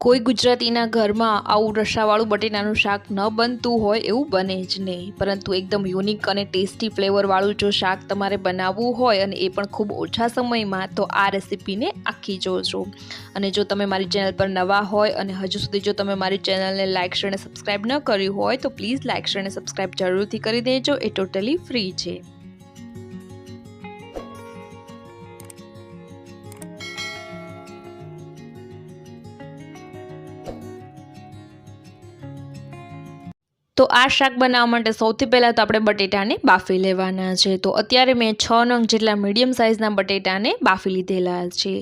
કોઈ ગુજરાતીના ઘરમાં આવું રસાવાળું બટેટાનું શાક ન બનતું હોય એવું બને જ નહીં. પરંતુ એકદમ યુનિક અને ટેસ્ટી ફ્લેવરવાળું જો શાક તમારે બનાવવું હોય અને એ પણ ખૂબ ઓછા સમયમાં, તો આ રેસીપીને આખી જોજો. અને જો તમે મારી ચેનલ પર નવા હોય અને હજુ સુધી જો તમે મારી ચેનલને લાઇક, શેર અને સબસ્ક્રાઈબ ન કર્યું હોય, તો પ્લીઝ લાઇક, શેર અને સબસ્ક્રાઈબ જરૂરથી કરી દેજો. એ ટોટલી ફ્રી છે. તો આ શાક બનાવવા માટે સૌથી પહેલાં તો આપણે બટેટાને બાફી લેવાના છે. તો અત્યારે મેં છ નંગ જેટલા મીડિયમ સાઇઝના બટેટાને બાફી લીધેલા છે.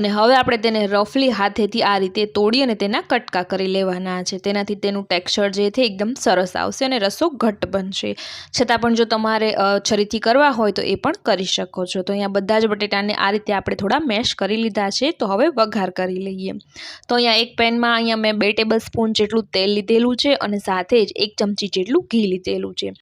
અને હવે આપણે તેને રફલી હાથેથી આ રીતે તોડી અને તેના કટકા કરી લેવાના છે. તેનાથી તેનું ટેક્સચર જે છે એકદમ સરસ આવશે અને રસો ઘટ્ટ બનશે. છતાં પણ જો તમારે છરીથી કરવા હોય તો એ પણ કરી શકો છો. તો અહીંયા બધા જ બટેટાને આ રીતે આપણે થોડા મેશ કરી લીધા છે. તો હવે વઘાર કરી લઈએ. તો અહીંયા એક પેનમાં અહીંયા મેં બે ટેબલ સ્પૂન જેટલું તેલ લીધેલું છે અને સાથે જ એક ચમચી જેટલું ઘી લીધેલું છે.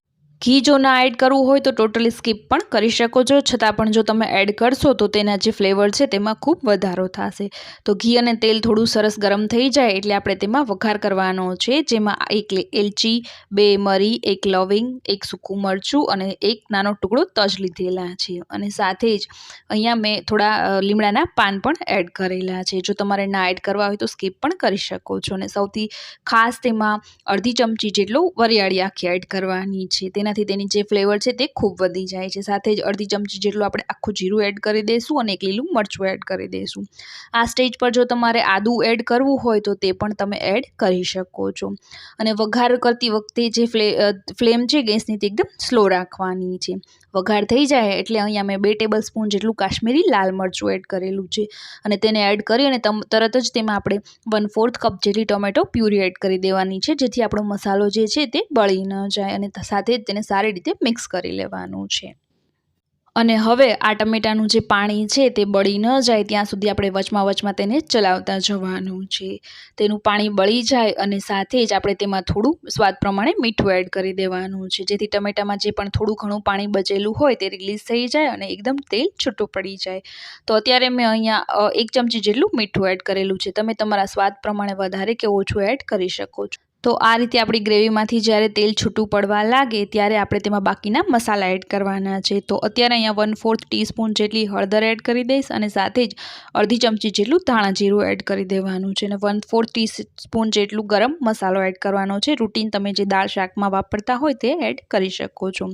ઘી જો ના એડ કરવું હોય તો ટોટલી સ્કીપ પણ કરી શકો છો. છતાં પણ જો તમે એડ કરશો તો તેના જે ફ્લેવર છે તેમાં ખૂબ વધારો થશે. તો ઘી અને તેલ થોડું સરસ ગરમ થઈ જાય એટલે આપણે તેમાં વઘાર કરવાનો છે. જેમાં એક એલચી, બે મરી, એક લવિંગ, એક સૂકું મરચું અને એક નાનો ટુકડો તજ લીધેલા છે. અને સાથે જ અહીંયા મેં થોડા લીમડાના પાન પણ એડ કરેલા છે. જો તમારે ના એડ કરવા હોય તો સ્કીપ પણ કરી શકો છો. અને સૌથી ખાસ તેમાં અડધી ચમચી જેટલું વરિયાળી આખી એડ કરવાની છે. તેનાથી તેની જે ફ્લેવર છે તે ખૂબ વધી જાય છે. સાથે જ અડધી ચમચી જેટલું આપણે આખું જીરું એડ કરી દઈશું અને એક લીલું મરચું એડ કરી દઈશું. આ સ્ટેજ પર જો તમારે આદું એડ કરવું હોય તો તે પણ તમે એડ કરી શકો છો. અને વઘાર કરતી વખતે જે ફ્લે ફ્લેમ છે ગેસની તે એકદમ સ્લો રાખવાની છે. વઘાર થઈ જાય એટલે અહીંયા મેં બે ટેબલ સ્પૂન જેટલું કાશ્મીરી લાલ મરચું એડ કરેલું છે. અને તેને એડ કરી અને તરત જ તેમાં આપણે વન ફોર્થ કપ જેટલી ટોમેટો પ્યુરી એડ કરી દેવાની છે, જેથી આપણો મસાલો જે છે તે બળી ન જાય અને સાથે જ તેને સારી રીતે મિક્સ કરી લેવાનું છે. અને હવે આ ટમેટાનું જે પાણી છે તે બળી ન જાય ત્યાં સુધી આપણે વચમાં વચમાં તેને ચલાવતા જવાનું છે. તેનું પાણી બળી જાય અને સાથે જ આપણે તેમાં થોડું સ્વાદ પ્રમાણે મીઠું એડ કરી દેવાનું છે. જેથી ટમેટામાં જે પણ થોડું ઘણું પાણી બચેલું હોય તે રિલીઝ થઈ જાય અને એકદમ તેલ છૂટું પડી જાય. તો અત્યારે મેં અહીંયા એક ચમચી જેટલું મીઠું એડ કરેલું છે. તમે તમારા સ્વાદ પ્રમાણે વધારે કે ઓછું એડ કરી શકો છો. તો આ રીતે આપણી ગ્રેવીમાંથી જ્યારે તેલ છૂટું પડવા લાગે ત્યારે આપણે તેમાં બાકીના મસાલા એડ કરવાના છે. તો અત્યારે અહીંયા વન ફોર્થ ટીસ્પૂન જેટલી હળદર એડ કરી દઈશ અને સાથે જ અડધી ચમચી જેટલું ધાણા જીરું એડ કરી દેવાનું છે અને વન ફોર્થ ટીસ્પૂન જેટલું ગરમ મસાલો એડ કરવાનો છે. રૂટીન તમે જે દાળ શાકમાં વાપરતા હોય તે એડ કરી શકો છો.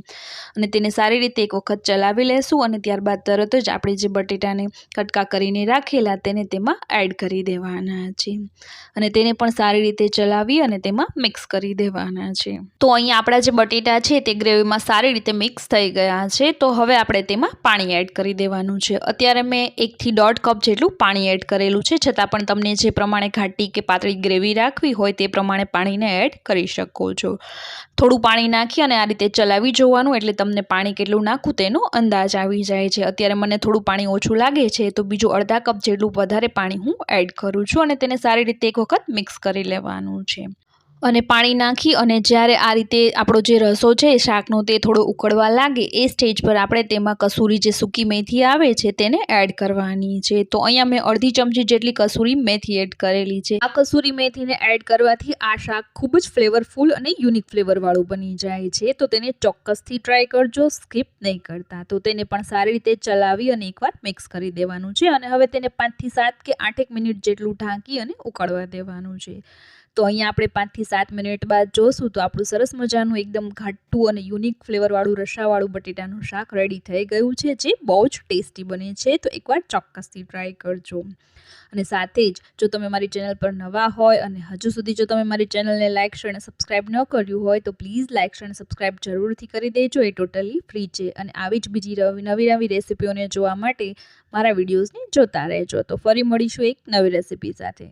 અને તેને સારી રીતે એક વખત ચલાવી લેશું અને ત્યારબાદ તરત જ આપણે જે બટેટાને કટકા કરીને રાખેલા તેને તેમાં એડ કરી દેવાના છે. અને તેને પણ સારી રીતે ચલાવી અને તેમાં મિક્સ કરી દેવાના છે. તો અહીંયા આપણા જે બટેટા છે તે ગ્રેવીમાં સારી રીતે મિક્સ થઈ ગયા છે. તો હવે આપણે તેમાં પાણી એડ કરી દેવાનું છે. અત્યારે મેં એકથી દોઢ કપ જેટલું પાણી એડ કરેલું છે. છતાં પણ તમને જે પ્રમાણે ઘાટી કે પાતળી ગ્રેવી રાખવી હોય તે પ્રમાણે પાણીને એડ કરી શકો છો. થોડું પાણી નાખી અને આ રીતે ચલાવી જોવાનું એટલે તમને પાણી કેટલું નાખવું તેનો અંદાજ આવી જાય છે. અત્યારે મને થોડું પાણી ઓછું લાગે છે તો બીજું અડધા કપ જેટલું વધારે પાણી હું એડ કરું છું અને તેને સારી રીતે એક વખત મિક્સ કરી લેવાનું છે. અને પાણી નાખી અને જ્યારે આ રીતે આપણો જે રસો છે શાકનો તે થોડો ઉકળવા લાગે, એ સ્ટેજ પર આપણે તેમાં કસૂરી જે સૂકી મેથી આવે છે, તેને એડ કરવાની છે. તો અહીંયા મેં અડધી ચમચી જેટલી કસૂરી મેથી એડ કરેલી છે. આ કસૂરી મેથીને એડ કરવાથી આ શાક ખૂબ જ ફ્લેવરફુલ અને યુનિક ફ્લેવરવાળું બની જાય છે. તો તેને ચોક્કસથી ટ્રાય કરજો સ્કીપ નહીં કરતા. તો તેને પણ સારી રીતે ચલાવી અને એકવાર મિક્સ કરી દેવાનું છે. અને હવે તેને પાંચથી સાત કે આઠેક મિનિટ જેટલું ઢાંકી અને ઉકળવા દેવાનું છે. તો અહીંયા આપણે પાંચથી સાત મિનિટ બાદ જોશું તો આપણું સરસ મજાનું એકદમ ઘાટું અને યુનિક ફ્લેવરવાળું રસાવાળું બટેટાનું શાક રેડી થઈ ગયું છે, જે બહુ જ ટેસ્ટી બને છે. તો એકવાર ચોક્કસથી ટ્રાય કરજો. અને સાથે જ જો તમે મારી ચેનલ પર નવા હોય અને હજુ સુધી જો તમે મારી ચેનલને લાઇક શેર અને સબસ્ક્રાઇબ ન કર્યું હોય તો પ્લીઝ લાઇક શેર અને સબસ્ક્રાઇબ જરૂરથી કરી દેજો. એ ટોટલી ફ્રી છે. અને આવી જ બીજી નવી નવી રેસિપીઓને જોવા માટે મારા વિડીયોઝને જોતા રહેજો. તો ફરી મળીશું એક નવી રેસિપી સાથે.